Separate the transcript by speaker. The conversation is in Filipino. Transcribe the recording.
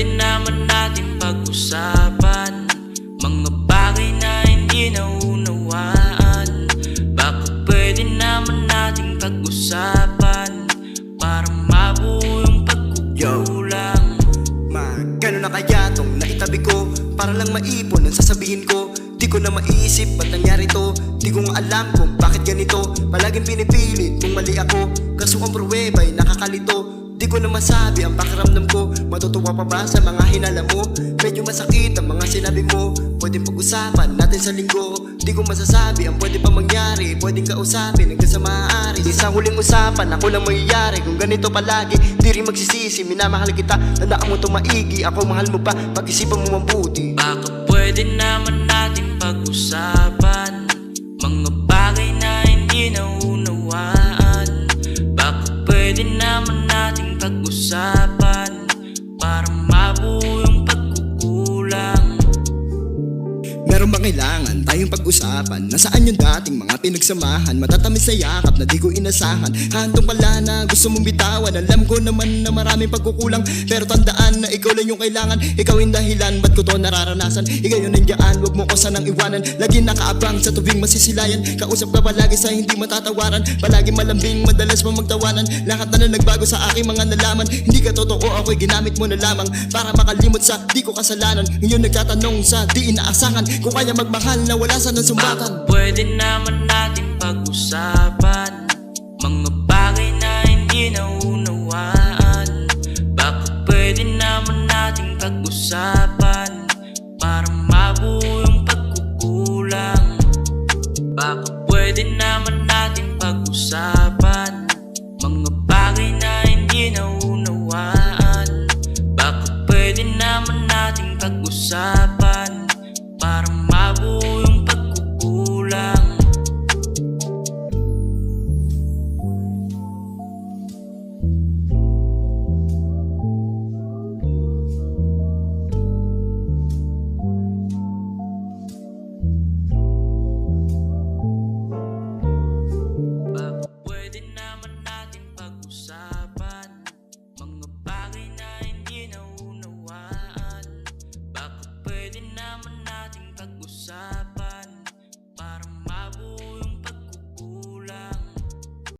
Speaker 1: pwede naman natin pag-usapan Mga bagay na hindi naunawaan Baka pwede naman natin pag-usapan Para mabuo yung pagkukulang
Speaker 2: Magkano na kaya tong naitabi ko? Para lang maipon ang sasabihin ko? Di ko na maiisip ba't nangyari to? Di ko nga alam kung bakit ganito. Palaging pinipilit kung mali ako. Kaso ang pruweba'y nakakalito Di ko na masabi ang pakiramdam ko Matutuwa pa ba sa mga hinala mo? Medyo masakit ang mga sinabi mo. Pwedeng pag-usapan natin sa linggo. Di ko masasabi ang pwede pa mangyari. Pwedeng kausapin hanggang sa maaari Di sa huling usapan ako lang mangyayari Kung ganito palagi Di rin magsisisi. Minamahal kita Tandaan mo itong maigi Ako mahal mo pa Pag-isipan mo mabuti.
Speaker 1: Baka pwede naman natin pwede naman natin pag-usapan Para mabuo yung pagkukulang.
Speaker 2: Meron bang kailangan tayong pag-usapan? Nasaan yung dating mga pinagsamahan? Matatamis na yakap na di ko inasahan. Handong pala na gusto mong bitawan. Alam ko naman na maraming pagkukulang. Pero tandaan na ikaw lang yung kailangan. Ikaw yung dahilan ba't ko to nararanasan. Ikaw ko sanang iwanan Lagi nakaabang sa tubing masisilayan. Kausap ka palagi sa hindi matatawaran Palagi malambing, madalas mo magtawanan. Lahat na na nagbago sa aking mga nalaman Hindi ka totoo, ako'y ginamit mo na lamang. Para makalimot sa di ko kasalanan Ngayon nagtatanong sa di inaasahan. Kung kaya magmahal na wala sa sumbatan.
Speaker 1: Pwede naman natin pag-usapan Mga bagay na hindi naunawaan. Baka pwede naman natin pag-usapan Baka pwede naman natin pag-usapan. Mga bagay na hindi naunawaan